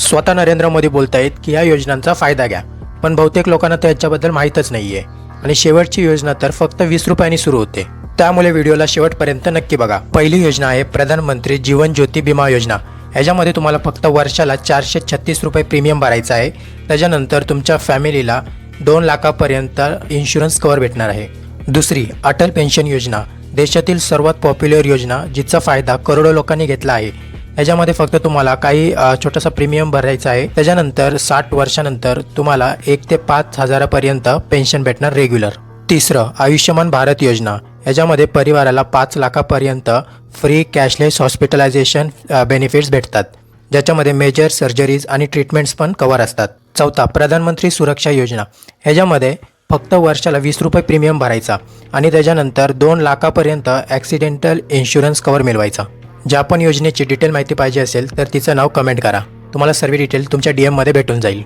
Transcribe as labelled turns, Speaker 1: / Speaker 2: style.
Speaker 1: स्वतः नरेंद्र मोदी बोलतायत की या योजनांचा फायदा घ्या. पण बहुतेक लोकांना त्याच्याबद्दल माहीतच नाहीये. आणि शेवटची योजना तर फक्त वीस रुपयांनी सुरू होते. त्यामुळे व्हिडिओला शेवटपर्यंत नक्की बघा. पहिली योजना आहे प्रधानमंत्री जीवन ज्योती विमा योजना. ह्याच्यामध्ये तुम्हाला फक्त वर्षाला चारशे छत्तीस रुपये प्रीमियम भरायचा आहे. त्याच्यानंतर तुमच्या फॅमिलीला दोन लाखापर्यंत इन्शुरन्स कवर भेटणार आहे. दुसरी अटल पेन्शन योजना. देशातील सर्वात पॉप्युलर योजना जिचा फायदा करोडो लोकांनी घेतला आहे. याच्यामध्ये फक्त तुम्हाला काही छोटासा प्रीमियम भरायचा आहे. त्याच्यानंतर साठ वर्षानंतर तुम्हाला एक ते पाच हजारापर्यंत पेन्शन भेटणार रेग्युलर तिसरं आयुष्यमान भारत योजना. याच्यामध्ये परिवाराला पाच लाखापर्यंत फ्री कॅशलेस हॉस्पिटलायझेशन बेनिफिट्स भेटतात. ज्याच्यामध्ये मेजर सर्जरीज आणि ट्रीटमेंट्स पण कवर असतात. चौथा प्रधानमंत्री सुरक्षा योजना. ह्याच्यामध्ये फक्त वर्षाला वीस रुपये प्रीमियम भरायचा आणि त्याच्यानंतर दोन लाखापर्यंत ॲक्सिडेंटल इन्शुरन्स कवर मिळवायचा. ज्या पण योजनेची डिटेल माहिती पाहिजे असेल तर तिचं नाव कमेंट करा. तुम्हाला सर्व डिटेल तुमच्या डी एममध्ये भेटून जाईल.